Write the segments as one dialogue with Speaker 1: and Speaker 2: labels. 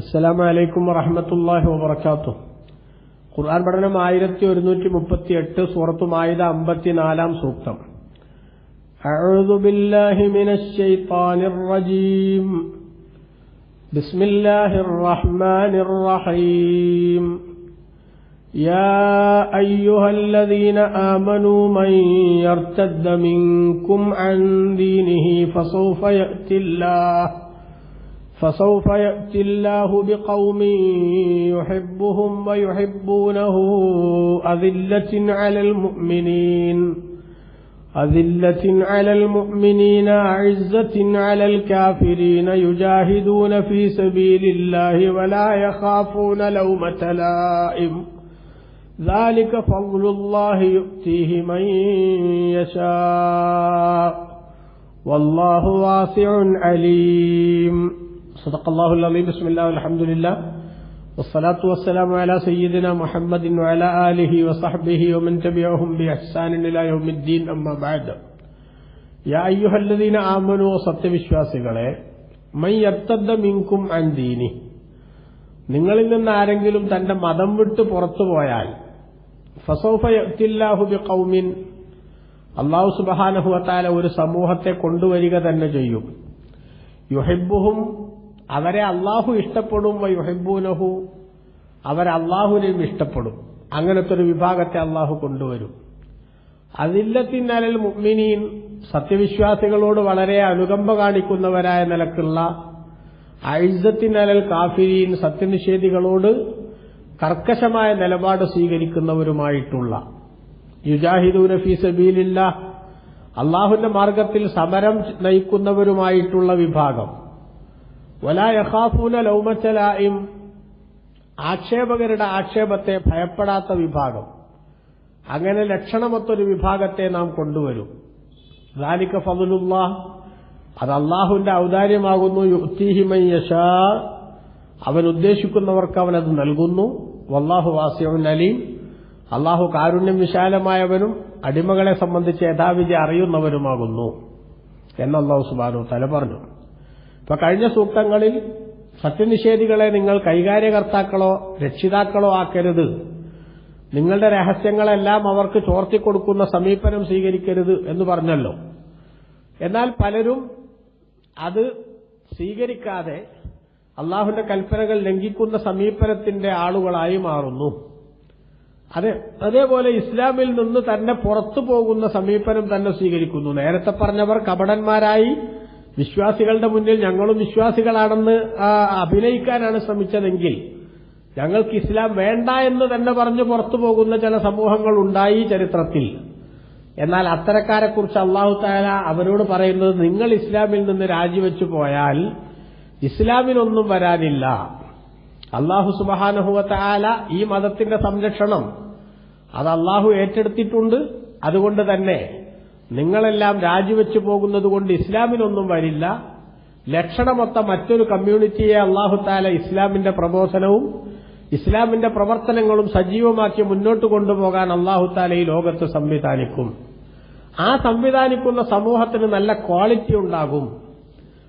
Speaker 1: അസ്സലാമു അലൈക്കും വറഹമത്തല്ലാഹി വബർക്കാത്തു ഖുർആൻ പഠനം ആയിരത്തി ഒരുന്നൂറ്റി മുപ്പത്തി എട്ട് സൂറത്തു മായിദ അമ്പത്തിനാലാം സൂക്തം أعوذ بالله من الشيطان الرجيم بسم الله الرحمن الرحيم يا أيها الذين آمنوا من يرتد منكم عن دينه فسوف يأتي الله فسوف يأتي الله بقوم يحبهم ويحبونه أذلة على المؤمنين أذلة على المؤمنين أعزة على الكافرين يجاهدون في سبيل الله ولا يخافون لومة لائم. ذلك فضل الله يؤتيه من يشاء. والله واسع عليم. صدق الله العظيم بسم الله والحمد لله والصلاة والسلام على سيدنا محمد وعلى آله وصحبه ومن تبعهم بإحسان إلى يوم الدين أما بعد يا أيها الذين آمنوا സത്യവിശ്വാസികളെ മൻ യർത്തദ്ദ മിൻകും അൻ ദീനി നിങ്ങളിൽ നിന്ന് ആരെങ്കിലും തന്റെ മതം വിട്ട് പുറത്തു പോയാൽ ഫസൗഫ യഅ്തില്ലാഹു ബിഖൗമിൻ അള്ളാഹു സുബഹാനഹുവത്താല ഒരു സമൂഹത്തെ കൊണ്ടുവരിക തന്നെ ചെയ്യും യുഹിബുഹും അവരെ അള്ളാഹു ഇഷ്ടപ്പെടും വ യുഹിബൂനഹു അവരെ അള്ളാഹുവിനെയും ഇഷ്ടപ്പെടും. അങ്ങനത്തെ ഒരു വിഭാഗത്തെ അള്ളാഹു കൊണ്ടുവരും. അതില്ലത്തിനലൽ മുഅ്മിനീൻ സത്യവിശ്വാസികളോട് വളരെ അനുകമ്പ കാണിക്കുന്നവരായ നിലക്കുള്ള ഐസത്തിനലൽ കാഫിരീൻ സത്യനിഷേധികളോട് കർക്കശമായ നിലപാട് സ്വീകരിക്കുന്നവരുമായിട്ടുള്ള. യുജാഹിദൂന ഫീ സബീലില്ല അള്ളാഹുവിന്റെ മാർഗത്തിൽ സമരം നയിക്കുന്നവരുമായിട്ടുള്ള വിഭാഗം. വലാ യഖാഫൂന ലൗമച്ചലായും ആക്ഷേപകരുടെ ആക്ഷേപത്തെ ഭയപ്പെടാത്ത വിഭാഗം. അങ്ങനെ ലക്ഷണമൊത്തൊരു വിഭാഗത്തെ നാം കൊണ്ടുവരും. ലാലിക്ക ഫതുലുള്ള അത് അള്ളാഹുവിന്റെ ഔദാര്യമാകുന്നു. യുക്തിഹിമൻ യശാ. അവൻ ഉദ്ദേശിക്കുന്നവർക്ക് അവൻ അത് നൽകുന്നു. വല്ലാഹു വാസിയവൻ അലീം. അള്ളാഹു കാരുണ്യം വിശാലമായവനും അടിമകളെ സംബന്ധിച്ച് യഥാവിധി അറിയുന്നവരുമാകുന്നു എന്നല്ലാഹു സുബാനു തല പറഞ്ഞു. ഇപ്പൊ കഴിഞ്ഞ സൂക്തങ്ങളിൽ സത്യനിഷേധികളെ നിങ്ങൾ കൈകാര്യകർത്താക്കളോ രക്ഷിതാക്കളോ ആക്കരുത്. നിങ്ങളുടെ രഹസ്യങ്ങളെല്ലാം അവർക്ക് ചോർത്തിക്കൊടുക്കുന്ന സമീപനം സ്വീകരിക്കരുത് എന്ന് പറഞ്ഞല്ലോ. എന്നാൽ പലരും അത് സ്വീകരിക്കാതെ അള്ളാഹുവിന്റെ കൽപ്പനകൾ ലംഘിക്കുന്ന സമീപനത്തിന്റെ ആളുകളായി മാറുന്നു. അതെ അതേപോലെ ഇസ്ലാമിൽ നിന്ന് തന്നെ പുറത്തു പോകുന്ന സമീപനം തന്നെ സ്വീകരിക്കുന്നു. നേരത്തെ പറഞ്ഞവർ കപടന്മാരായി വിശ്വാസികളുടെ മുന്നിൽ ഞങ്ങളും വിശ്വാസികളാണെന്ന് അഭിനയിക്കാനാണ് ശ്രമിച്ചതെങ്കിൽ ഞങ്ങൾക്ക് ഇസ്ലാം വേണ്ട എന്ന് തന്നെ പറഞ്ഞു പുറത്തു പോകുന്ന ചില സമൂഹങ്ങൾ ഉണ്ടായി ചരിത്രത്തിൽ. എന്നാൽ അത്തരക്കാരെക്കുറിച്ച് അള്ളാഹു താല അവരോട് പറയുന്നത് നിങ്ങൾ ഇസ്ലാമിൽ നിന്ന് രാജിവെച്ചു പോയാൽ ഇസ്ലാമിനൊന്നും വരാനില്ല. അള്ളാഹു സുബഹാനഹുവത്താല ഈ മതത്തിന്റെ സംരക്ഷണം അത് അള്ളാഹു ഏറ്റെടുത്തിട്ടുണ്ട്. അതുകൊണ്ട് തന്നെ നിങ്ങളെല്ലാം രാജിവെച്ചു പോകുന്നത് കൊണ്ട് ഇസ്ലാമിനൊന്നും വരില്ല. ലക്ഷണമൊത്ത മറ്റൊരു കമ്മ്യൂണിറ്റിയെ അള്ളാഹു താല ഇസ്ലാമിന്റെ പ്രബോധനവും ഇസ്ലാമിന്റെ പ്രവർത്തനങ്ങളും സജീവമാക്കി മുന്നോട്ട് കൊണ്ടുപോകാൻ അള്ളാഹു താല ഈ ലോകത്ത് സംവിധാനിക്കും. ആ സംവിധാനിക്കുന്ന സമൂഹത്തിന് നല്ല ക്വാളിറ്റി ഉണ്ടാകും.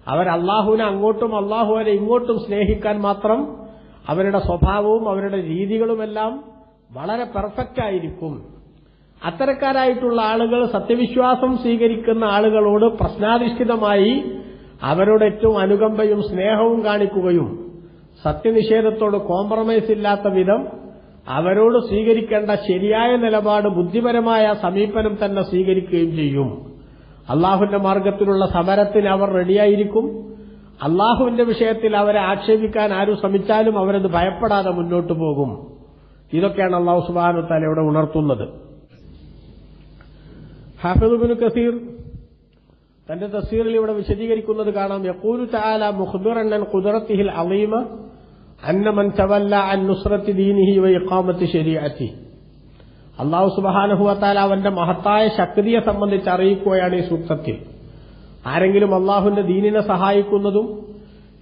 Speaker 1: അവർ അള്ളാഹുവിനെ അങ്ങോട്ടും അള്ളാഹുവിനെ ഇങ്ങോട്ടും സ്നേഹിക്കാൻ മാത്രം അവരുടെ സ്വഭാവവും അവരുടെ രീതികളുമെല്ലാം വളരെ പെർഫെക്റ്റ് ആയിരിക്കും അത്തരക്കാരായിട്ടുള്ള ആളുകൾ സത്യവിശ്വാസം സ്വീകരിക്കുന്ന ആളുകളോട് പ്രശ്നാധിഷ്ഠിതമായി അവരോട് ഏറ്റവും അനുകമ്പയും സ്നേഹവും കാണിക്കുകയും സത്യനിഷേധത്തോട് കോംപ്രമൈസ് ഇല്ലാത്ത വിധം അവരോട് സ്വീകരിക്കേണ്ട ശരിയായ നിലപാട് ബുദ്ധിപരമായ സമീപനം തന്നെ സ്വീകരിക്കുകയും ചെയ്യും. അള്ളാഹുവിന്റെ മാർഗത്തിലുള്ള സമരത്തിന് അവർ റെഡിയായിരിക്കും. അള്ളാഹുവിന്റെ വിഷയത്തിൽ അവരെ ആക്ഷേപിക്കാൻ ആരും ശ്രമിച്ചാലും അവരത് ഭയപ്പെടാതെ മുന്നോട്ടു പോകും. ഇതൊക്കെയാണ് അള്ളാഹു സുബാനു ഇവിടെ ഉണർത്തുന്നത്. ഹാഫിദുബിന് കസീർ തന്റെ തസീറിൽ ഇവിടെ വിശദീകരിക്കുന്നത് കാണാം. യക്കൂലു താല മുഖ്ബിറൻ കുദറത്തിഹിൽ അലീമ അന്നമൻ തവല്ല അൻ നുസ്രത്തി ദീനിഹി വ ഇഖാമത്തി ശരീഅത്തി. അള്ളാഹു സുബഹാനഹുവത്താല അവന്റെ മഹത്തായ ശക്തിയെ സംബന്ധിച്ച് അറിയിക്കുകയാണ് ഈ സൂക്തത്തിൽ ആരെങ്കിലും അള്ളാഹുവിന്റെ ദീനിനെ സഹായിക്കുന്നതും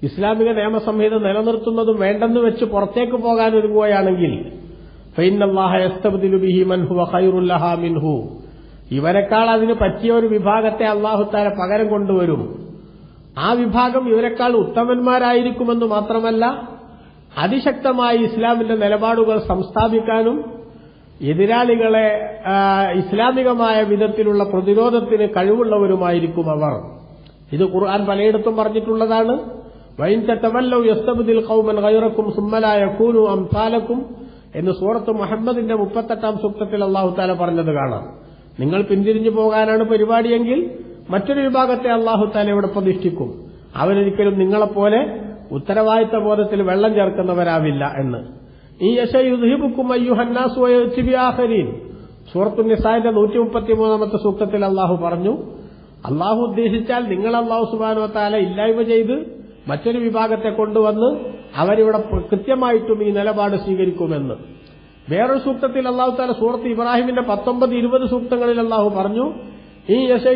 Speaker 1: ഇസ്ലാമിക നിയമസംഹിത നിലനിർത്തുന്നതും വേണ്ടെന്ന് വെച്ച് പുറത്തേക്ക് പോകാൻ ഒരുങ്ങുകയാണെങ്കിൽ മിൻഹു. ഇവരെക്കാൾ അതിന് പറ്റിയ ഒരു വിഭാഗത്തെ അള്ളാഹുത്താര പകരം കൊണ്ടുവരും. ആ വിഭാഗം ഇവരെക്കാൾ ഉത്തമന്മാരായിരിക്കുമെന്ന് മാത്രമല്ല അതിശക്തമായി ഇസ്ലാമിന്റെ നിലപാടുകൾ സംസ്ഥാപിക്കാനും എതിരാളികളെ ഇസ്ലാമികമായ വിധത്തിലുള്ള പ്രതിരോധത്തിന് കഴിവുള്ളവരുമായിരിക്കും അവർ. ഇത് ഖുർആൻ പലയിടത്തും പറഞ്ഞിട്ടുള്ളതാണ്. എന്ന് സൂറത്ത് മുഹമ്മദിന്റെ മുപ്പത്തെട്ടാം സൂക്തത്തിൽ അള്ളാഹു താല പറഞ്ഞത് കാണാം. നിങ്ങൾ പിന്തിരിഞ്ഞു പോകാനാണ് പരിപാടിയെങ്കിൽ മറ്റൊരു വിഭാഗത്തെ അള്ളാഹു താല ഇവിടെ പ്രതിഷ്ഠിക്കും. അവരൊരിക്കലും നിങ്ങളെപ്പോലെ ഉത്തരവാദിത്ത ബോധത്തിൽ വെള്ളം ചേർക്കുന്നവരാവില്ല എന്ന്. ഈ യശയുദ്ഹിബുക്കും അയ്യുഹന്നാസുബിയാഹരീൻ സൂറത്തു നിസാന്റെ നൂറ്റി മുപ്പത്തി മൂന്നാമത്തെ സൂക്തത്തിൽ അള്ളാഹു പറഞ്ഞു അള്ളാഹു ഉദ്ദേശിച്ചാൽ നിങ്ങൾ അള്ളാഹു സുബാനോ താല ഇല്ലായ്മ ചെയ്ത് മറ്റൊരു വിഭാഗത്തെ കൊണ്ടുവന്ന് അവരിവിടെ കൃത്യമായിട്ടും ഈ നിലപാട് സ്വീകരിക്കുമെന്ന്. വേറൊരു സൂക്തത്തിൽ അള്ളാഹു താല സൂറത്ത് ഇബ്രാഹിമിന്റെ പത്തൊമ്പത് ഇരുപത് സൂക്തങ്ങളിൽ അള്ളാഹു പറഞ്ഞു ഈ യശ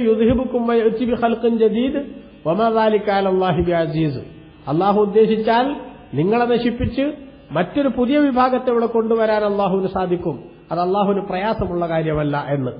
Speaker 1: ഹൽക്കൻ ജദീദ് അസീസ്. അള്ളാഹു ഉദ്ദേശിച്ചാൽ നിങ്ങളെ നശിപ്പിച്ച് മറ്റൊരു പുതിയ വിഭാഗത്തെ ഇവിടെ കൊണ്ടുവരാൻ അള്ളാഹുവിന് സാധിക്കും. അത് അള്ളാഹുവിന് പ്രയാസമുള്ള കാര്യമല്ല എന്ന്.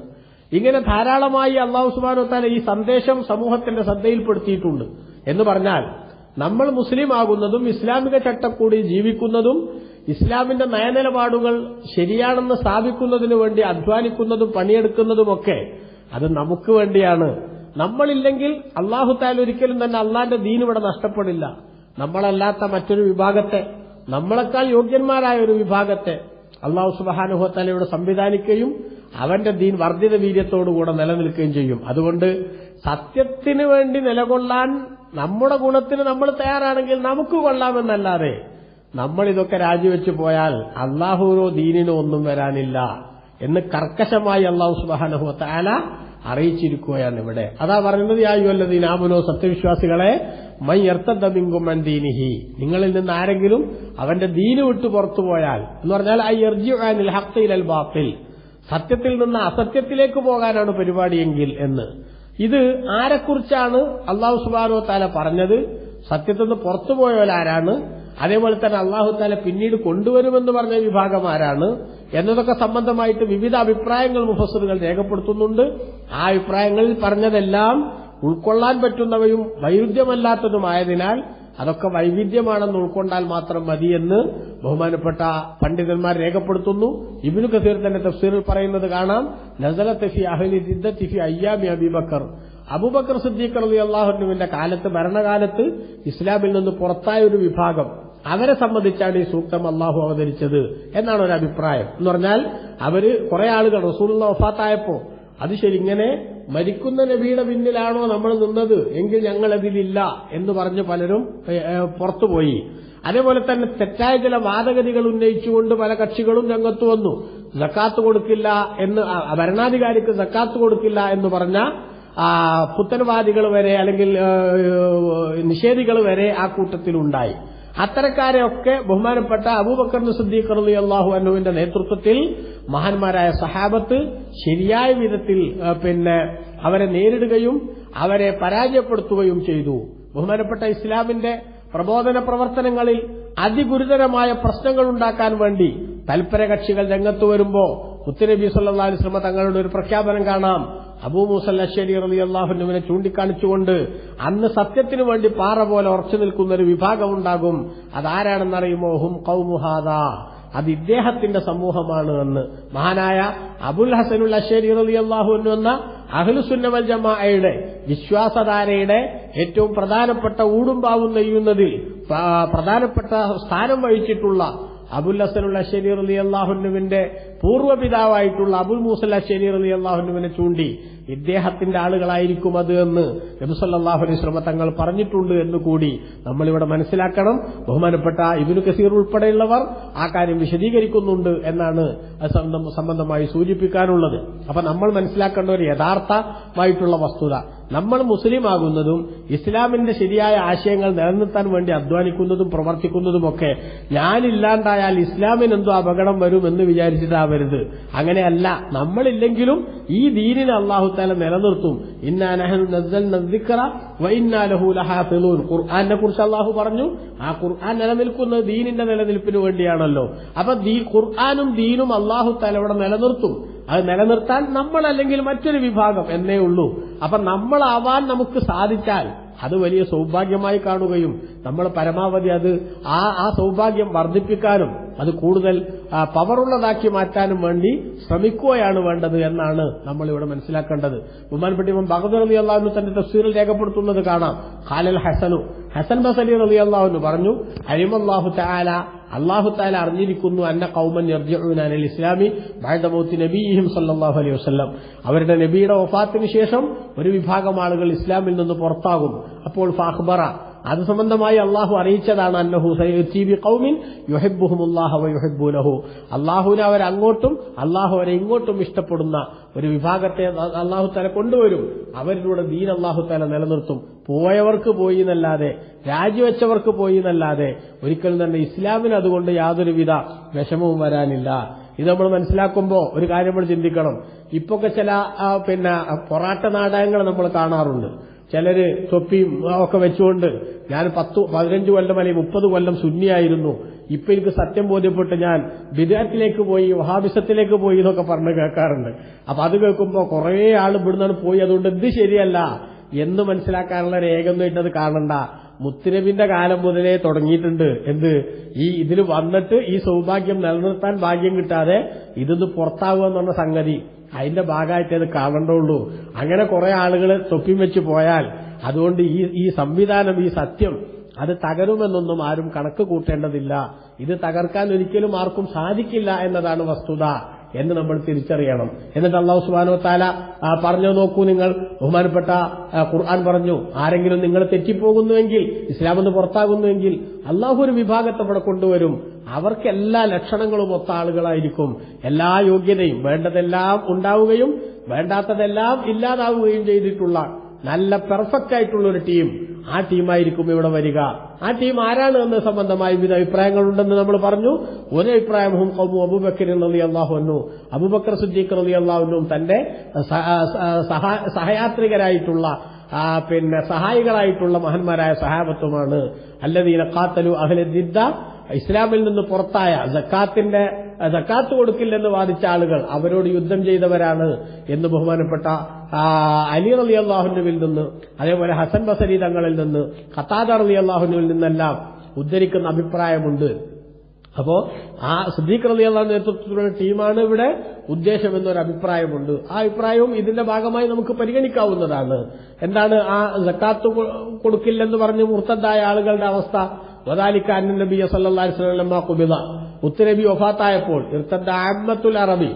Speaker 1: ഇങ്ങനെ ധാരാളമായി അള്ളാഹു സുബാനോത്താൻ ഈ സന്ദേശം സമൂഹത്തിന്റെ ശ്രദ്ധയിൽപ്പെടുത്തിയിട്ടുണ്ട്. എന്ന് പറഞ്ഞാൽ നമ്മൾ മുസ്ലിം ആകുന്നതും ഇസ്ലാമിക ചട്ടക്കൂടി ജീവിക്കുന്നതും ഇസ്ലാമിന്റെ നയനിലപാടുകൾ ശരിയാണെന്ന് സ്ഥാപിക്കുന്നതിനു വേണ്ടി അധ്വാനിക്കുന്നതും പണിയെടുക്കുന്നതുമൊക്കെ അത് നമുക്ക് വേണ്ടിയാണ്. നമ്മളില്ലെങ്കിൽ അള്ളാഹു താല ഒരിക്കലും തന്നെ അള്ളാന്റെ ദീൻ ഇവിടെ നഷ്ടപ്പെടില്ല. നമ്മളല്ലാത്ത മറ്റൊരു വിഭാഗത്തെ നമ്മളെക്കാൾ യോഗ്യന്മാരായ ഒരു വിഭാഗത്തെ അള്ളാഹു സുബാനുഹത്താലയുടെ സംവിധാനിക്കുകയും അവന്റെ ദീൻ വർദ്ധിത വീര്യത്തോടുകൂടെ നിലനിൽക്കുകയും ചെയ്യും. അതുകൊണ്ട് സത്യത്തിന് വേണ്ടി നിലകൊള്ളാൻ നമ്മുടെ ഗുണത്തിന് നമ്മൾ തയ്യാറാണെങ്കിൽ നമുക്ക് കൊള്ളാമെന്നല്ലാതെ നമ്മൾ ഇതൊക്കെ രാജിവെച്ചു പോയാൽ അള്ളാഹുവിനോ ദീനിനോ ഒന്നും വരാനില്ല എന്ന് കർക്കശമായി അള്ളാഹു സുബാനഹുത്താല അറിയിച്ചിരിക്കുകയാണ് ഇവിടെ. അതാ പറയുന്നത് യായുവല്ലദീൻ ആമുനോ സത്യവിശ്വാസികളെ മൈ എർത്തദ്ദമിങ്കും ദീനിഹി. നിങ്ങളിൽ നിന്ന് ആരെങ്കിലും അവന്റെ ദീന് വിട്ടു പുറത്തുപോയാൽ എന്ന് പറഞ്ഞാൽ ഐ എർജിൽ ഹക്തയിൽ ബാത്തിൽ. സത്യത്തിൽ നിന്ന് അസത്യത്തിലേക്ക് പോകാനാണ് പരിപാടിയെങ്കിൽ എന്ന്. ഇത് ആരെക്കുറിച്ചാണ് അള്ളാഹു സുബാനോ താല പറഞ്ഞത്? സത്യത്തിൽ നിന്ന് പുറത്തുപോയവരാരാണ് അതേപോലെ തന്നെ അള്ളാഹു താല പിന്നീട് കൊണ്ടുവരുമെന്ന് പറഞ്ഞ വിഭാഗം ആരാണ് എന്നതൊക്കെ സംബന്ധമായിട്ട് വിവിധ അഭിപ്രായങ്ങൾ മുഫസറുകൾ രേഖപ്പെടുത്തുന്നുണ്ട്. ആ അഭിപ്രായങ്ങളിൽ പറഞ്ഞതെല്ലാം ഉൾക്കൊള്ളാൻ പറ്റുന്നവയും വൈരുദ്ധ്യമല്ലാത്തതുമായതിനാൽ അതൊക്കെ വൈവിധ്യമാണെന്ന് ഉൾക്കൊണ്ടാൽ മാത്രം മതിയെന്ന് ബഹുമാനപ്പെട്ട പണ്ഡിതന്മാർ രേഖപ്പെടുത്തുന്നു. ഇബിനു കസീർ തന്നെ തഫ്സീറിൽ പറയുന്നത് കാണാം. നസല തഫി അഹലി തിഫി അയ്യാമി അബിബക്കർ അബൂബക്കർ സിദ്ദീഖ് അലി അള്ളാഹുനുവിന്റെ കാലത്ത് ഭരണകാലത്ത് ഇസ്ലാമിൽ നിന്ന് പുറത്തായ ഒരു വിഭാഗം അവരെ സംബന്ധിച്ചാണ് ഈ സൂക്തം അള്ളാഹു അവതരിച്ചത് എന്നാണ് ഒരു അഭിപ്രായം. എന്ന് പറഞ്ഞാൽ അവർ കുറെ ആളുകൾ റസൂലുള്ള വഫാത്തായപ്പോ അത് ശരി ഇങ്ങനെ മരിക്കുന്ന നബിയുടെ പിന്നിലാണോ നമ്മൾ നിന്നത്? എങ്കിൽ ഞങ്ങൾ അതിലില്ല എന്ന് പറഞ്ഞ് പലരും പുറത്തുപോയി. അതേപോലെ തന്നെ തെറ്റായ ചില വാദഗതികൾ ഉന്നയിച്ചുകൊണ്ട് പല കക്ഷികളും രംഗത്ത് വന്നു. സക്കാത്ത് കൊടുക്കില്ല എന്ന് ഭരണാധികാരിക്ക് സക്കാത്ത് കൊടുക്കില്ല എന്ന് പറഞ്ഞ പുത്തൻവാദികൾ വരെ അല്ലെങ്കിൽ നിഷേധികൾ വരെ ആ കൂട്ടത്തിലുണ്ടായി. അത്തരക്കാരെയൊക്കെ ബഹുമാനപ്പെട്ട അബൂബക്കർ സിദ്ദീഖ് അലി അള്ളാഹു അനുവിന്റെ നേതൃത്വത്തിൽ മഹാന്മാരായ സഹാബത്ത് ശരിയായ വിധത്തിൽ പിന്നെ അവരെ നേരിടുകയും അവരെ പരാജയപ്പെടുത്തുകയും ചെയ്തു. ബഹുമാനപ്പെട്ട ഇസ്ലാമിന്റെ പ്രബോധന പ്രവർത്തനങ്ങളിൽ അതിഗുരുതരമായ പ്രശ്നങ്ങൾ ഉണ്ടാക്കാൻ വേണ്ടി തൽപര കക്ഷികൾ രംഗത്ത് വരുമ്പോ മുത്തുനബി സല്ലാ അലിസ്ലമ തങ്ങളുടെ ഒരു പ്രഖ്യാപനം കാണാം. അബൂ മൂസൽ അശ്ശേരി റലി അള്ളാഹുനുവിനെ ചൂണ്ടിക്കാണിച്ചുകൊണ്ട് അന്ന് സത്യത്തിനു വേണ്ടി പാറ പോലെ ഉറച്ചു നിൽക്കുന്ന ഒരു വിഭാഗം ഉണ്ടാകും. അതാരാണെന്നറിയുമോ ഹും കൗമുഹാദ അത് ഇദ്ദേഹത്തിന്റെ സമൂഹമാണ് എന്ന്. മഹാനായ അബുൽ ഹസനുൽ അശ്ശേരി റലി അള്ളാഹുനു എന്ന അഹ്ലുസുന്നവൽ ജമാഅയുടെ വിശ്വാസധാരയുടെ ഏറ്റവും പ്രധാനപ്പെട്ട ഊടുംപാവും നെയ്യുന്നതിൽ പ്രധാനപ്പെട്ട സ്ഥാനം വഹിച്ചിട്ടുള്ള അബുൽ ഹസനുൽ അശ്ശേരി റലി അള്ളാഹുനുവിന്റെ പൂർവപിതാവായിട്ടുള്ള അബുൽ മൂസൽ അശ്ശേരി റലി അള്ളാഹുനുവിനെ ചൂണ്ടി ഇദ്ദേഹത്തിന്റെ ആളുകളായിരിക്കും അത് എന്ന് നബിസല്ലാഹു അലൈഹി സ്വലമ തങ്ങൾ പറഞ്ഞിട്ടുണ്ട് എന്ന് കൂടി നമ്മളിവിടെ മനസ്സിലാക്കണം. ബഹുമാനപ്പെട്ട ഇബിനു കസീർ ഉൾപ്പെടെയുള്ളവർ ആ കാര്യം വിശദീകരിക്കുന്നുണ്ട് എന്നാണ് സംബന്ധമായി സൂചിപ്പിക്കാനുള്ളത്. അപ്പൊ നമ്മൾ മനസ്സിലാക്കേണ്ട ഒരു യഥാർത്ഥമായിട്ടുള്ള വസ്തുത. നമ്മൾ മുസ്ലിം ആകുന്നതും ഇസ്ലാമിന്റെ ശരിയായ ആശയങ്ങൾ നിലനിർത്താൻ വേണ്ടി അധ്വാനിക്കുന്നതും പ്രവർത്തിക്കുന്നതുമൊക്കെ ഞാനില്ലാണ്ടായാൽ ഇസ്ലാമിന് എന്തോ അപകടം വരും എന്ന് വിചാരിച്ചിട്ടാവരുത്. അങ്ങനെയല്ല നമ്മളില്ലെങ്കിലും ഈ ദീനിനെ അള്ളാഹു താല നിലനിർത്തും. ഖുർആാനെ കുറിച്ച് അള്ളാഹു പറഞ്ഞു. ആ ഖുർആൻ നിലനിൽക്കുന്നത് ദീനിന്റെ നിലനിൽപ്പിന് വേണ്ടിയാണല്ലോ. അപ്പൊ ഖുർആാനും ദീനും അള്ളാഹു താല ഇവിടെ നിലനിർത്തും. അത് നിലനിർത്താൻ നമ്മൾ അല്ലെങ്കിൽ മറ്റൊരു വിഭാഗം എന്നേ ഉള്ളൂ. അപ്പൊ നമ്മളാവാൻ നമുക്ക് സാധിച്ചാൽ അത് വലിയ സൗഭാഗ്യമായി കാണുകയും നമ്മൾ പരമാവധി അത് ആ ആ സൗഭാഗ്യം വർദ്ധിപ്പിക്കാനും അത് കൂടുതൽ പവറുള്ളതാക്കി മാറ്റാനും വേണ്ടി ശ്രമിക്കുകയാണ് വേണ്ടത് എന്നാണ് നമ്മൾ ഇവിടെ മനസ്സിലാക്കേണ്ടത് ബഹുമാൻപെട്ടി ബഹദർ അലി അള്ളാഹുനു തന്റെ തഫ്സീറിൽ രേഖപ്പെടുത്തുന്നത് കാണാം. ഖാലൽ ഹസനു. ഹസൻ ബസലി അലി അള്ളാഹുനു പറഞ്ഞു അലിമല്ലാഹു താല അള്ളാഹു താല അറിഞ്ഞിരിക്കുന്നു അന്ന കൗമൻ അനിൽ ഇസ്ലാമി ബഅദ നബീഹിം സല്ലാഹു അലൈഹി വസ്ലം അവരുടെ നബിയുടെ വഫാത്തിന് ശേഷം ഒരു വിഭാഗം ആളുകൾ ഇസ്ലാമിൽ നിന്ന് പുറത്താകും അപ്പോൾ ഫാഖ്ബറ അത് സംബന്ധമായി അള്ളാഹു അറിയിച്ചതാണ് അന്നഹു സയ്യുത്തീബി ഖൗമിൻ യുഹിബ്ബുഹുമുല്ലാഹ വ യുഹിബ്ബൂനഹു അള്ളാഹുവിനെ അവർ അങ്ങോട്ടും അള്ളാഹു അവരെ ഇങ്ങോട്ടും ഇഷ്ടപ്പെടുന്ന ഒരു വിഭാഗത്തെ അള്ളാഹു തല കൊണ്ടുവരും. അവരിലൂടെ ദീൻ അള്ളാഹു തല നിലനിർത്തും. പോയവർക്ക് പോയി എന്നല്ലാതെ രാജിവെച്ചവർക്ക് പോയി എന്നല്ലാതെ ഒരിക്കലും തന്നെ ഇസ്ലാമിന് അതുകൊണ്ട് യാതൊരുവിധ വിഷമവും വരാനില്ല. ഇത് നമ്മൾ മനസ്സിലാക്കുമ്പോൾ ഒരു കാര്യം നമ്മൾ ചിന്തിക്കണം. ഇപ്പൊക്കെ ചില പിന്നെ പൊറാട്ട നാടകങ്ങൾ നമ്മൾ കാണാറുണ്ട്. ചിലര് തൊപ്പിയും ഒക്കെ വെച്ചുകൊണ്ട് ഞാൻ പത്ത് പതിനഞ്ച് കൊല്ലം അല്ലെങ്കിൽ മുപ്പത് കൊല്ലം സുന്നിയായിരുന്നു. ഇപ്പൊ എനിക്ക് സത്യം ബോധ്യപ്പെട്ട് ഞാൻ ബിദാറ്റിലേക്ക് പോയി വഹാബിസത്തിലേക്ക് പോയി എന്നൊക്കെ പറഞ്ഞ് കേൾക്കാറുണ്ട്. അപ്പൊ അത് കേൾക്കുമ്പോൾ കുറെ ആൾ ഇവിടുന്നാണ് പോയി. അതുകൊണ്ട് എന്ത് ശരിയല്ല. എന്ന് മനസ്സിലാക്കാനുള്ള രേഖയൊന്നും ഇട്ടത് കാണണ്ട. മുത്തുനബിന്റെ കാലം മുതലേ തുടങ്ങിയിട്ടുണ്ട് എന്ത്? ഈ ഇതിൽ വന്നിട്ട് ഈ സൗഭാഗ്യം നിലനിർത്താൻ ഭാഗ്യം കിട്ടാതെ ഇതൊന്ന് പുറത്താകുക എന്നുള്ള സംഗതി. അതിന്റെ ഭാഗമായിട്ട് അത് കാണണ്ടുള്ളൂ അങ്ങനെ കുറെ ആളുകൾ തൊപ്പിയും വെച്ച് പോയാൽ അതുകൊണ്ട് ഈ ഈ സംവിധാനം ഈ സത്യം അത് തകരുമെന്നൊന്നും ആരും കണക്ക് കൂട്ടേണ്ടതില്ല. ഇത് തകർക്കാൻ ഒരിക്കലും ആർക്കും സാധിക്കില്ല എന്നതാണ് വസ്തുത. എന്ന് നമ്മൾ തിരിച്ചറിയണം. എന്നിട്ട് അള്ളാഹു സുബാനോ താല പറഞ്ഞു നോക്കൂ നിങ്ങൾ. ബഹുമാനപ്പെട്ട ഖുർആൻ പറഞ്ഞു ആരെങ്കിലും നിങ്ങൾ തെറ്റിപ്പോകുന്നുവെങ്കിൽ ഇസ്ലാം എന്ന് പുറത്താകുന്നുവെങ്കിൽ അള്ളാഹു ഒരു വിഭാഗത്തെ അവിടെ കൊണ്ടുവരും. അവർക്ക് എല്ലാ ലക്ഷണങ്ങളും ഒത്ത ആളുകളായിരിക്കും. എല്ലാ യോഗ്യതയും വേണ്ടതെല്ലാം ഉണ്ടാവുകയും വേണ്ടാത്തതെല്ലാം ഇല്ലാതാവുകയും ചെയ്തിട്ടുള്ള നല്ല പെർഫെക്റ്റ് ആയിട്ടുള്ള ഒരു ടീം ആ ടീമായിരിക്കും ഇവിടെ വരിക. ആ ടീം ആരാണ് എന്ന സംബന്ധമായി വിവിധ അഭിപ്രായങ്ങളുണ്ടെന്ന് നമ്മൾ പറഞ്ഞു. ഒരു അഭിപ്രായവും കൗമു അബൂബക്കർ റലി അള്ളാഹുന്നു അബൂബക്കർ സുദ്ദീഖ് റലി അള്ളാഹുനും തന്റെ സഹ- സഹ- സഹയാത്രികരായിട്ടുള്ള പിന്നെ സഹായികളായിട്ടുള്ള മഹന്മാരായ സഹാബത്വമാണ് അല്ലദീന ഖാത്തലു അഹ്ലദ്ദിദ്ദ ഇസ്ലാമിൽ നിന്ന് പുറത്തായ ജക്കാത്തിന്റെ ജക്കാത്ത് കൊടുക്കില്ലെന്ന് വാദിച്ച ആളുകൾ അവരോട് യുദ്ധം ചെയ്തവരാണ് എന്ന് ബഹുമാനപ്പെട്ട അലി റലി അള്ളാഹുനുവിൽ നിന്ന് അതേപോലെ ഹസൻ ബസരി തങ്ങളിൽ നിന്ന് ഖത്താദ റലി അള്ളാഹുനുവിൽ നിന്നെല്ലാം ഉദ്ധരിക്കുന്ന അഭിപ്രായമുണ്ട്. അപ്പോ ആ സിദ്ദീഖ് റലി അള്ളാഹു നേതൃത്വത്തിലുള്ള ടീമാണ് ഇവിടെ ഉദ്ദേശം എന്നൊരു അഭിപ്രായമുണ്ട്. ആ അഭിപ്രായവും ഇതിന്റെ ഭാഗമായി നമുക്ക് പരിഗണിക്കാവുന്നതാണ്. എന്താണ് ആ ജക്കാത്ത് കൊടുക്കില്ലെന്ന് പറഞ്ഞ് മുർത്തദ്ദായ ആളുകളുടെ അവസ്ഥ? വദാലിക്ക അന്ന നബിയ സല്ലല്ലാഹു അലൈഹി വസല്ലം ഒഫാത്തായപ്പോൾ ഇർത്തദ്ദ അഹമ്മത്തുൽ അറബി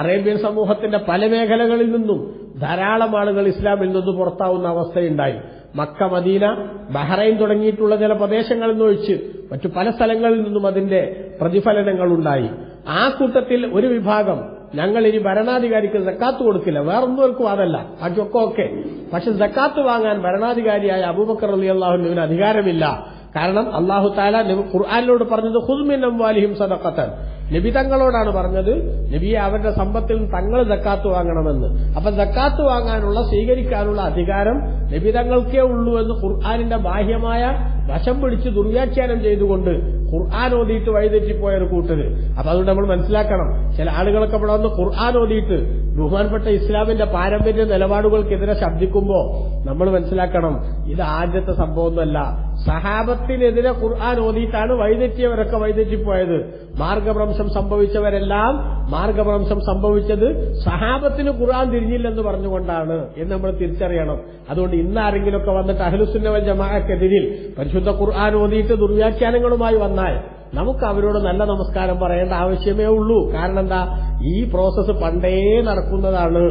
Speaker 1: അറേബ്യൻ സമൂഹത്തിന്റെ പല മേഖലകളിൽ നിന്നും ധാരാളം ആളുകൾ ഇസ്ലാമിൽ നിന്ന് പുറത്താവുന്ന അവസ്ഥയുണ്ടായി. മക്ക മദീന ബഹ്റൈൻ തുടങ്ങിയിട്ടുള്ള ചില പ്രദേശങ്ങളിൽ നിന്നൊഴിച്ച് മറ്റു പല സ്ഥലങ്ങളിൽ നിന്നും അതിന്റെ പ്രതിഫലനങ്ങൾ ഉണ്ടായി. ആ കൂട്ടത്തിൽ ഒരു വിഭാഗം ഞങ്ങൾ ഇനി ഭരണാധികാരിക്ക് സക്കാത്ത് കൊടുക്കില്ല. വേറൊന്നുവർക്കും അതല്ല. ബാക്കിയൊക്കെ ഓക്കെ. പക്ഷെ സക്കാത്ത് വാങ്ങാൻ ഭരണാധികാരിയായ അബൂബക്കർ അലി അള്ളാഹുവിന് അധികാരമില്ല. കാരണം അള്ളാഹു താല ഖുർആാനിനോട് പറഞ്ഞത് ഹുദ്മിൻ അംവാലിഹിം സദഖത്തൻ. നബി തങ്ങളോടാണ് പറഞ്ഞത് നബിയെ അവരുടെ സമ്പത്തിൽ തങ്ങൾ ജക്കാത്ത് വാങ്ങണമെന്ന്. അപ്പൊ ജക്കാത്ത് വാങ്ങാനുള്ള സ്വീകരിക്കാനുള്ള അധികാരം നബി തങ്ങൾക്കേ ഉള്ളൂ എന്ന് ഖുർആാനിന്റെ ബാഹ്യമായ വശം പിടിച്ച് ദുർവ്യാഖ്യാനം ചെയ്തുകൊണ്ട് ഖുർആൻ ഓതിയിട്ട് വഴിതെറ്റിപ്പോയ ഒരു കൂട്ടര്. അപ്പൊ അതുകൊണ്ട് നമ്മൾ മനസ്സിലാക്കണം ചില ആളുകളൊക്കെ ഇവിടെ വന്ന് ഖുർആൻ ഓതിയിട്ട് ബഹുമാനപ്പെട്ട ഇസ്ലാമിന്റെ പാരമ്പര്യ നിലപാടുകൾക്കെതിരെ ശബ്ദിക്കുമ്പോൾ നമ്മൾ മനസ്സിലാക്കണം ഇത് ആദ്യത്തെ സംഭവമൊന്നുമല്ല. സഹാബത്തിനെതിരെ ഖുർആൻ ഓതിയിട്ടാണ് വൈദറ്റിയവരൊക്കെ വൈദറ്റിപ്പോയത് മാർഗഭ്രംശം സംഭവിച്ചവരെല്ലാം മാർഗഭ്രംശം സംഭവിച്ചത് സഹാബത്തിന് ഖുർആൻ തിരിഞ്ഞില്ലെന്ന് പറഞ്ഞുകൊണ്ടാണ് എന്ന് നമ്മൾ തിരിച്ചറിയണം. അതുകൊണ്ട് ഇന്ന് ആരെങ്കിലുമൊക്കെ വന്നിട്ട് അഹ്ലുസുന്നവൽ ജമാഅക്കെതിരിൽ പരിശുദ്ധ ഖുർആൻ ഓതിയിട്ട് ദുർവ്യാഖ്യാനങ്ങളുമായി വന്നാൽ നമുക്ക് അവരോട് നല്ല നമസ്കാരം പറയേണ്ട ആവശ്യമേ ഉള്ളൂ. കാരണം എന്താ? ഈ പ്രോസസ്സ് പണ്ടേ നടക്കുന്നതാണ്.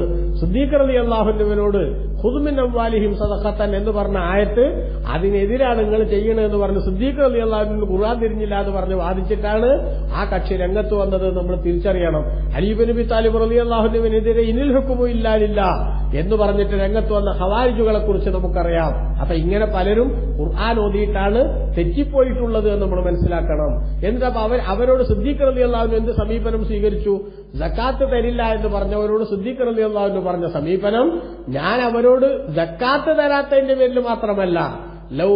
Speaker 1: സുദ്ധീകൃതി അള്ളാഹുവിനോട് ഹുദുമിൻ സദഖത്തൻ എന്ന് പറഞ്ഞ ആയത്ത് അതിനെതിരാണ് നിങ്ങൾ ചെയ്യണമെന്ന് പറഞ്ഞ് സിദ്ദീഖ് അലി അള്ളാഹുവിന് ഖുർആൻ തിരിഞ്ഞില്ല എന്ന് പറഞ്ഞ് വാദിച്ചിട്ടാണ് ആ കക്ഷി രംഗത്ത് വന്നത് നമ്മൾ തിരിച്ചറിയണം. അലീബ് നബി താലിബ് അലി അള്ളാഹുവിനെതിരെ ഇനിൽ ഹുക്കുമോ ഇല്ലാലില്ല എന്ന് പറഞ്ഞിട്ട് രംഗത്ത് വന്ന ഹവാരിജുകളെ കുറിച്ച് നമുക്കറിയാം. അപ്പൊ ഇങ്ങനെ പലരും ഖുർആൻ ഓതിയിട്ടാണ് തെറ്റിപ്പോയിട്ടുള്ളത് എന്ന് നമ്മൾ മനസ്സിലാക്കണം. എന്നിട്ട് അപ്പൊ അവരോട് സിദ്ദീഖ് അലി അള്ളാഹുവിന് എന്ത് സമീപനം സ്വീകരിച്ചു? ജക്കാത്ത് തരില്ല എന്ന് പറഞ്ഞവരോട് സിദ്ദീഖ് എന്ന് പറഞ്ഞ സമീപനം ഞാൻ അവരോട് ജക്കാത്ത് തരാത്തതിന്റെ പേരിൽ മാത്രമല്ല ലൗ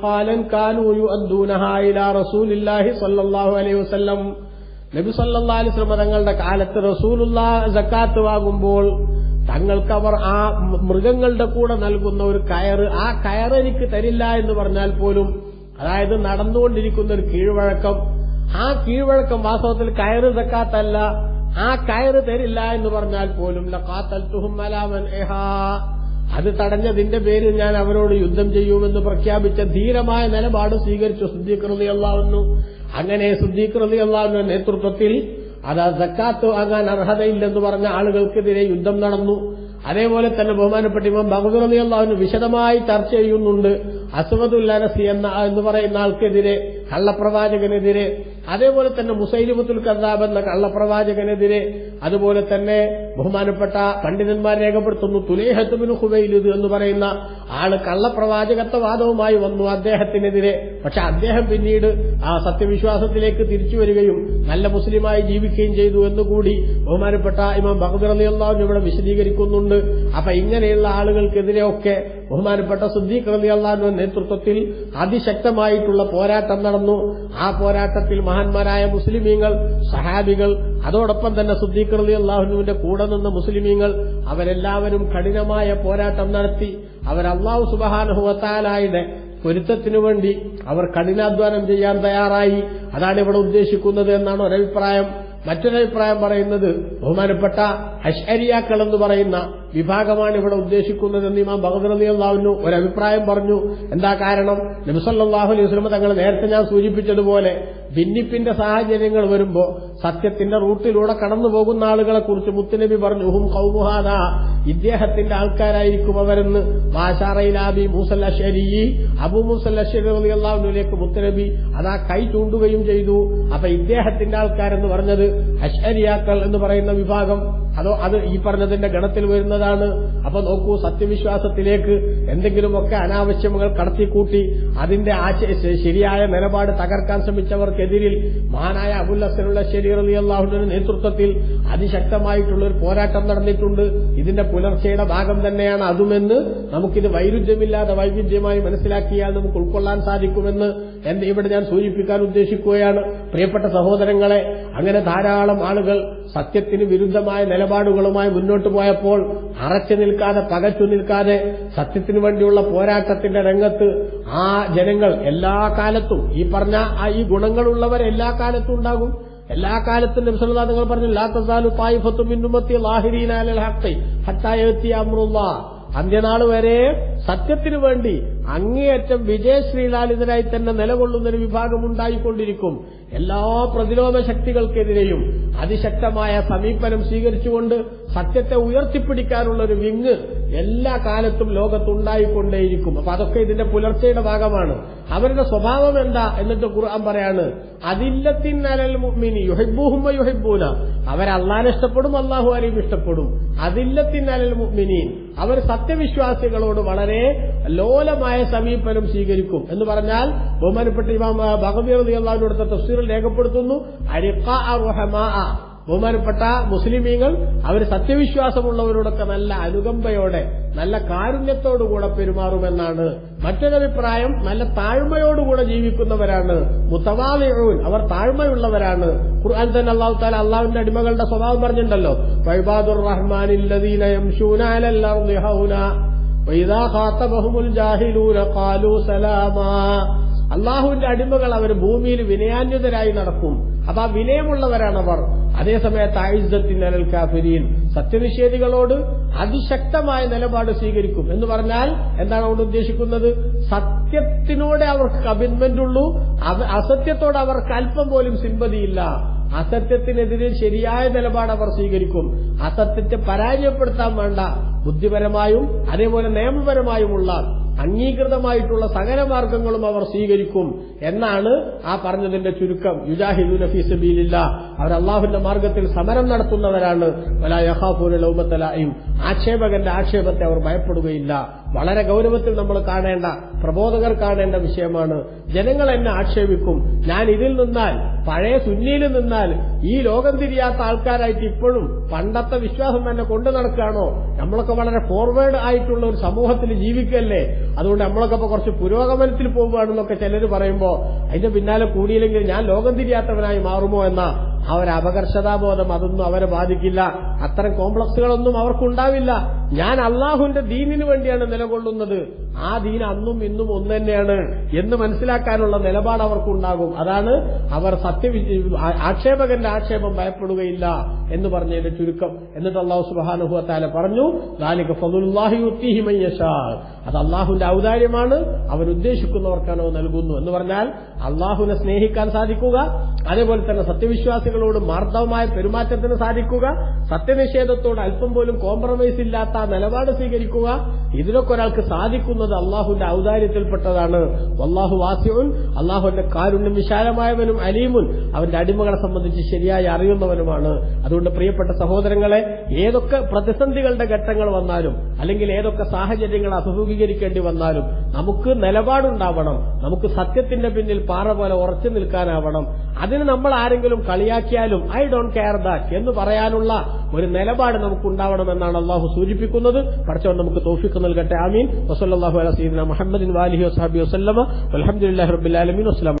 Speaker 1: ഖാലൻ കാനു ഇലാ സ്വല്ലല്ലാഹു അലൈഹി വസല്ലം. നബി തങ്ങളുടെ കാലത്ത് റസൂലുള്ള ജക്കാത്ത് വാങ്ങുമ്പോൾ തങ്ങൾക്ക് അവർ ആ മൃഗങ്ങളുടെ കൂടെ നൽകുന്ന ഒരു കയറ് ആ കയറ് എനിക്ക് തരില്ല എന്ന് പറഞ്ഞാൽ പോലും അതായത് നടന്നുകൊണ്ടിരിക്കുന്ന ഒരു കീഴ്വഴക്കം ആ കീഴ്വഴക്കം വാസ്തവത്തിൽ കയറ് തക്കാത്തല്ല ആ കയറ് തരില്ല എന്ന് പറഞ്ഞാൽ പോലും ലക്കാത്തൽ അലാ മൻഇഹാ. അത് തടഞ്ഞതിന്റെ പേരിൽ ഞാൻ അവരോട് യുദ്ധം ചെയ്യുമെന്ന് പ്രഖ്യാപിച്ച ധീരമായ നിലപാട് സ്വീകരിച്ചു സുദ്ധീകൃതി അള്ളാവുന്നു അങ്ങനെ സുദ്ധീകൃതി അള്ളാഹുവിന്റെ നേതൃത്വത്തിൽ അത് സക്കാത്ത് വാങ്ങാൻ അർഹതയില്ലെന്ന് പറഞ്ഞ ആളുകൾക്കെതിരെ യുദ്ധം നടന്നു. അതേപോലെ തന്നെ ബഹുമാനപ്പെട്ട ഇമാം ബഹദുറതി അള്ളാഹുവിന് വിശദമായി ചർച്ച ചെയ്യുന്നുണ്ട്. അസമദുൽ എന്ന എന്ന് പറയുന്ന ആൾക്കെതിരെ കള്ളപ്രവാചകനെതിരെ അതേപോലെ തന്നെ മുസൈലിമത്തുൽ കദാബ് എന്ന കള്ളപ്രവാചകനെതിരെ അതുപോലെ തന്നെ ബഹുമാനപ്പെട്ട പണ്ഡിതന്മാർ രേഖപ്പെടുത്തുന്നു തുലേഹത്തുബിന് ഹുബൈലുദ് എന്ന് പറയുന്ന ആൾ കള്ളപ്രവാചകത്വവാദവുമായി വന്നു അദ്ദേഹത്തിനെതിരെ. പക്ഷെ അദ്ദേഹം പിന്നീട് ആ സത്യവിശ്വാസത്തിലേക്ക് തിരിച്ചു വരികയും നല്ല മുസ്ലിമായി ജീവിക്കുകയും ചെയ്തു എന്നുകൂടി ബഹുമാനപ്പെട്ട ഇമാം ബഹദർ അലി ഇവിടെ വിശദീകരിക്കുന്നുണ്ട്. അപ്പൊ ഇങ്ങനെയുള്ള ആളുകൾക്കെതിരെയൊക്കെ ബഹുമാനപ്പെട്ട സുദ്ദീഖ് അള്ളാഹുവിന്റെ നേതൃത്വത്തിൽ അതിശക്തമായിട്ടുള്ള പോരാട്ടം നടന്നു. ആ പോരാട്ടത്തിൽ മഹാന്മാരായ മുസ്ലിമീങ്ങൾ സഹാബികൾ അതോടൊപ്പം തന്നെ സുദ്ദീഖ് റലി അള്ളാഹുവിന്റെ കൂടെ നിന്ന മുസ്ലിമീങ്ങൾ അവരെല്ലാവരും കഠിനമായ പോരാട്ടം നടത്തി അവർ അള്ളാഹു സുബഹാനുഹുവത്താലായുടെ പൊരുത്തത്തിനു വേണ്ടി അവർ കഠിനാധ്വാനം ചെയ്യാൻ തയ്യാറായി. അതാണ് ഇവിടെ ഉദ്ദേശിക്കുന്നത് എന്നാണ് ഒരഭിപ്രായം. മറ്റൊരഭിപ്രായം പറയുന്നത് ബഹുമാനപ്പെട്ട അഷ്അരിയാക്കൾ എന്ന് പറയുന്ന വിഭാഗമാണ് ഇവിടെ ഉദ്ദേശിക്കുന്നതെന്ന് ഇമാം ബഹദറലി ഒരു ഒരഭിപ്രായം പറഞ്ഞു. എന്താ കാരണം? നബിസല്ലാഹു അലൈഹി വസ്ലമ തങ്ങൾ നേരത്തെ ഞാൻ സൂചിപ്പിച്ചതുപോലെ ഭിന്നിപ്പിന്റെ സാഹചര്യങ്ങൾ വരുമ്പോ സത്യത്തിന്റെ റൂട്ടിലൂടെ കടന്നു പോകുന്ന ആളുകളെ കുറിച്ച് മുത്തുനബി പറഞ്ഞു. ഹും കൗമുഹാദ ഇദ്ദേഹത്തിന്റെ ആൾക്കാരായിരിക്കും അവരെന്ന് മാഷാറയിലാബി മൂസൽ അബു മൂസൽ മുത്തുനബി അതാ കൈ ചൂണ്ടുകയും ചെയ്തു. അപ്പൊ ഇദ്ദേഹത്തിന്റെ ആൾക്കാരെന്ന് പറഞ്ഞത് അഷരിയാക്കൾ എന്ന് പറയുന്ന വിഭാഗം. അതോ അത് ഈ പറഞ്ഞതിന്റെ ഗണത്തിൽ വരുന്നതാണ്. അപ്പൊ നോക്കൂ സത്യവിശ്വാസത്തിലേക്ക് എന്തെങ്കിലുമൊക്കെ അനാവശ്യങ്ങൾ കടത്തിക്കൂട്ടി അതിന്റെ ശരിയായ നിലപാട് തകർക്കാൻ ശ്രമിച്ചവർക്കെതിരിൽ മഹാനായ അബുൽ ഹസനുള്ള ശരി അലി അള്ളാഹുവിന്റെ നേതൃത്വത്തിൽ അതിശക്തമായിട്ടുള്ള ഒരു പോരാട്ടം നടന്നിട്ടുണ്ട്. ഇതിന്റെ പുലർച്ചയുടെ ഭാഗം തന്നെയാണ് അതുമെന്ന് നമുക്കിത് വൈരുദ്ധ്യമില്ലാതെ വൈവിധ്യമായി മനസ്സിലാക്കിയാൽ നമുക്ക് ഉൾക്കൊള്ളാൻ സാധിക്കുമെന്ന് എന്റെ ഇവിടെ ഞാൻ സൂചിപ്പിക്കാൻ ഉദ്ദേശിക്കുകയാണ്. പ്രിയപ്പെട്ട സഹോദരങ്ങളെ അങ്ങനെ ധാരാളം ആളുകൾ സത്യത്തിന് വിരുദ്ധമായ നിലപാടുകളുമായി മുന്നോട്ട് പോയപ്പോൾ അറച്ചു നിൽക്കാതെ പകച്ചു നിൽക്കാതെ സത്യത്തിനു വേണ്ടിയുള്ള പോരാട്ടത്തിന്റെ രംഗത്ത് ആ ജനങ്ങൾ എല്ലാ കാലത്തും ഈ പറഞ്ഞ ആ ഈ ഗുണങ്ങളുള്ളവർ എല്ലാ കാലത്തും ഉണ്ടാകും. എല്ലാ കാലത്തും നബ്സല്ലാ നിങ്ങൾ പറഞ്ഞു ലാ തസാലു തായിഫത്തു മിന്നുമത്തി ലാഹിരീനാലൽ ഹഖി ഹത്താ യഅതി അംറുല്ലാ. അന്ത്യനാൾ വരെ സത്യത്തിനു വേണ്ടി അങ്ങേയറ്റം വിജയശ്രീലാലിതരായി തന്നെ നിലകൊള്ളുന്നൊരു വിഭാഗം ഉണ്ടായിക്കൊണ്ടിരിക്കും. എല്ലാ പ്രതിരോധ ശക്തികൾക്കെതിരെയും അതിശക്തമായ സമീപനം സ്വീകരിച്ചുകൊണ്ട് സത്യത്തെ ഉയർത്തിപ്പിടിക്കാനുള്ള ഒരു വിങ് എല്ലാ കാലത്തും ലോകത്തുണ്ടായിക്കൊണ്ടേയിരിക്കും. അപ്പൊ അതൊക്കെ ഇതിന്റെ പുലർച്ചയുടെ ഭാഗമാണ്. അവരുടെ സ്വഭാവം എന്താ എന്നിട്ട് ഖുർആൻ പറയാണ് അതില്ലത്തിൻ അലൽ മുഅ്മിനി യുഹിബ്ബുഹും അവർ അള്ളാഹിനെ ഇഷ്ടപ്പെടും അല്ലാഹു അലീം ഇഷ്ടപ്പെടും. അതില്ലത്തിൻ അലൽ മുഅ്മിനീൻ. അവർ സത്യവിശ്വാസികളോട് വളരെ ലോലമായ സമീപനം സ്വീകരിക്കും. എന്ന് പറഞ്ഞാൽ ബഹുമാനപ്പെട്ട ഇമാം ഭഗവതി അള്ളാഹുവിനോടുത്ത തഫ്സീറിൽ രേഖപ്പെടുത്തുന്നു അരിഖ റഹമാ ബഹുമാനപ്പെട്ട മുസ്ലിമീങ്ങൾ അവർ സത്യവിശ്വാസമുള്ളവരോടൊക്കെ നല്ല അനുകമ്പയോടെ നല്ല കാരുണ്യത്തോടുകൂടെ പെരുമാറുമെന്നാണ് മറ്റൊരഭിപ്രായം. നല്ല താഴ്മയോടുകൂടെ ജീവിക്കുന്നവരാണ് മുത്തവാലിഊൻ അവർ താഴ്മയുള്ളവരാണ്. ഖുർആൻ തന്നെ അള്ളാഹു താല അള്ളാഹുവിന്റെ അടിമകളുടെ സ്വഭാവം പറഞ്ഞിട്ടുണ്ടല്ലോ. ഫൈബാദുർ സലാമാ. അള്ളാഹുവിന്റെ അടിമകൾ അവർ ഭൂമിയിൽ വിനയാന്വിതരായി നടക്കും. അപ്പൊ ആ വിനയമുള്ളവരാണവർ. അതേസമയത്ത് ആയിസത്തിനൽ കാഫിരീൻ സത്യനിഷേധികളോട് അതിശക്തമായ നിലപാട് സ്വീകരിക്കും. എന്ന് പറഞ്ഞാൽ എന്താണ് അവിടെ ഉദ്ദേശിക്കുന്നത്? സത്യത്തിനോടെ അവർക്ക് കമ്മിറ്റ്മെന്റ് ഉള്ളൂ. അസത്യത്തോട് അവർക്ക് അല്പം പോലും സിമ്പതിയില്ല അസത്യത്തിനെതിരെ ശരിയായ നിലപാട് അവർ സ്വീകരിക്കും. അസത്യത്തെ പരാജയപ്പെടുത്താൻ വേണ്ട ബുദ്ധിപരമായും അതേപോലെ നിയമപരമായുമുള്ള അംഗീകൃതമായിട്ടുള്ള സകല മാർഗങ്ങളും അവർ സ്വീകരിക്കും എന്നാണ് ആ പറഞ്ഞതിന്റെ ചുരുക്കം. യുജാഹിദുന ഫീസബീലില്ല അവർ അള്ളാഹുവിന്റെ മാർഗത്തിൽ സമരം നടത്തുന്നവരാണ്. ലൗമത്തലായും ആക്ഷേപകന്റെ ആക്ഷേപത്തെ അവർ ഭയപ്പെടുകയില്ല. വളരെ ഗൗരവത്തിൽ നമ്മൾ കാണേണ്ട പ്രബോധകർ കാണേണ്ട വിഷയമാണ്. ജനങ്ങൾ എന്നെ ആക്ഷേപിക്കും. ഞാൻ ഇതിൽ നിന്നാൽ പഴയ സുന്നിയിൽ നിന്നാൽ ഈ ലോകം തിരിയാത്ത ആൾക്കാരായിട്ട് ഇപ്പോഴും പണ്ടത്തെ വിശ്വാസം തന്നെ കൊണ്ടു നടക്കുകയാണോ? നമ്മളൊക്കെ വളരെ ഫോർവേഡ് ആയിട്ടുള്ള ഒരു സമൂഹത്തിൽ ജീവിക്കല്ലേ അതുകൊണ്ട് നമ്മളൊക്കെ ഇപ്പൊ കുറച്ച് പുരോഗമനത്തിൽ പോവുകയാണെന്നൊക്കെ ചിലർ പറയുമ്പോൾ അതിന്റെ പിന്നാലെ കൂടിയില്ലെങ്കിൽ ഞാൻ ലോകം തിരിയാത്തവനായി മാറുമോ എന്ന ആ ഒരു അപകർഷതാബോധം അതൊന്നും അവരെ ബാധിക്കില്ല. അത്തരം കോംപ്ലക്സുകളൊന്നും അവർക്കുണ്ടാവില്ല. ഞാൻ അള്ളാഹുവിന്റെ ദീനിനു വേണ്ടിയാണ് നിലകൊള്ളുന്നത്. ആ ദീൻ അന്നും ഇന്നും ഒന്ന് തന്നെയാണ് എന്ന് മനസ്സിലാക്കാനുള്ള നിലപാട് അവർക്കുണ്ടാകും അതാണ് അവർ സത്യ ആക്ഷേപകന്റെ ആക്ഷേപം ഭയപ്പെടുകയില്ല എന്ന് പറഞ്ഞതിന്റെ ചുരുക്കം എന്നിട്ട് അള്ളാഹു സുബാനുഹുത്താല പറഞ്ഞു ദാലിക ഫതുല്ലാഹി യുത്തിഹി മൻ യശാ. അത് അള്ളാഹുവിന്റെ ഔദാര്യമാണ് അവരുദ്ദേശിക്കുന്നവർക്കാണ് നൽകുന്നു എന്ന് പറഞ്ഞാൽ അള്ളാഹുവിനെ സ്നേഹിക്കാൻ സാധിക്കുക അതേപോലെ തന്നെ സത്യവിശ്വാസികളോട് മാർദ്ദവമായ പെരുമാറ്റത്തിന് സാധിക്കുക സത്യനിഷേധത്തോട് അല്പം പോലും കോംപ്രമൈസ് ഇല്ലാത്ത നിലപാട് സ്വീകരിക്കുക ഇതിനൊക്കെ ഒരാൾക്ക് സാധിക്കുന്നത് അള്ളാഹുവിന്റെ ഔദാര്യത്തിൽപ്പെട്ടതാണ്. അള്ളാഹു വാസ്യവും അള്ളാഹുവിന്റെ കാരുണ്യം വിശാലമായവനും അലീമുൻ അവന്റെ അടിമകളെ സംബന്ധിച്ച് ശരിയായി അറിയുന്നവനുമാണ്. അതുകൊണ്ട് പ്രിയപ്പെട്ട സഹോദരങ്ങളെ ഏതൊക്കെ പ്രതിസന്ധികളുടെ ഘട്ടങ്ങൾ വന്നാലും അല്ലെങ്കിൽ ഏതൊക്കെ സാഹചര്യങ്ങൾ അഭിമുഖീകരിക്കേണ്ടി വന്നാലും നമുക്ക് നിലപാടുണ്ടാവണം. നമുക്ക് സത്യത്തിന്റെ പിന്നിൽ പാറ പോലെ ഉറച്ചു നിൽക്കാനാവണം. അതിന് നമ്മൾ ആരെങ്കിലും കളിയാക്കിയാലും ഐ ഡോണ്ട് കെയർ ദാറ്റ് എന്ന് പറയാനുള്ള ഒരു നിലപാട് നമുക്ക് ഉണ്ടാവണമെന്നാണ് അള്ളാഹു സൂചിപ്പിക്കുന്നത്. പഠിച്ചവൻ നമുക്ക് തോഫിക്ക് നൽകട്ടെ. ആമീൻ. വസല്ലാഹു അലൈഹി മുഹമ്മദ് വാലിഹി വസാബി വസ്ലമ അലഹമുല്ലാ റബ്ബുലാലമീൻ വസ്ലാം